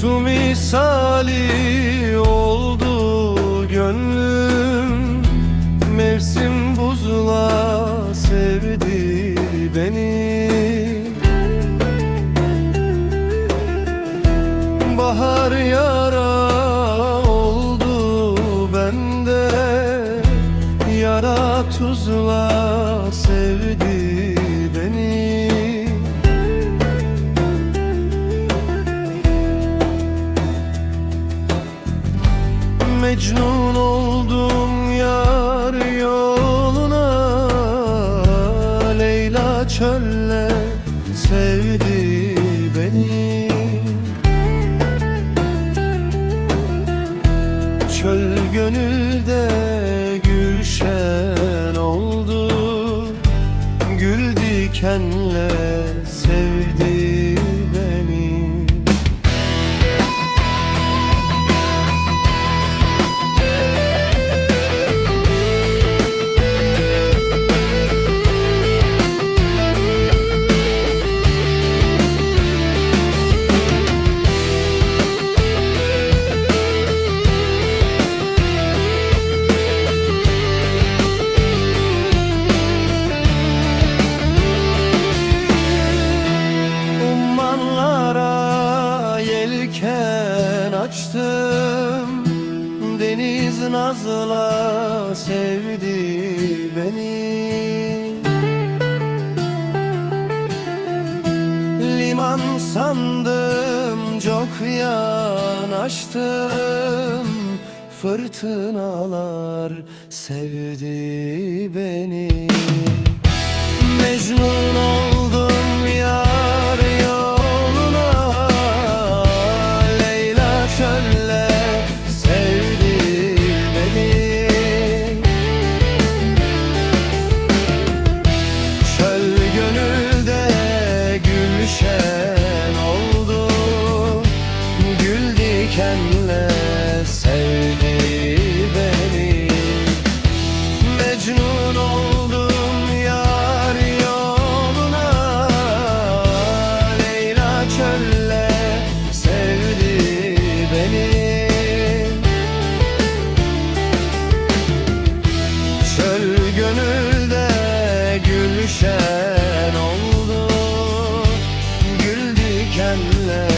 Su misali oldu gönlüm. Mevsim buzla sevdi beni. Bahar yara oldu bende. Yara tuzla sevdi Mecnun oldum yar yoluna. Leyla çölle sevdi beni. Çöl gönülde nazla sevdi beni. Liman sandım çok yanaştım. Fırtınalar sevdi beni senle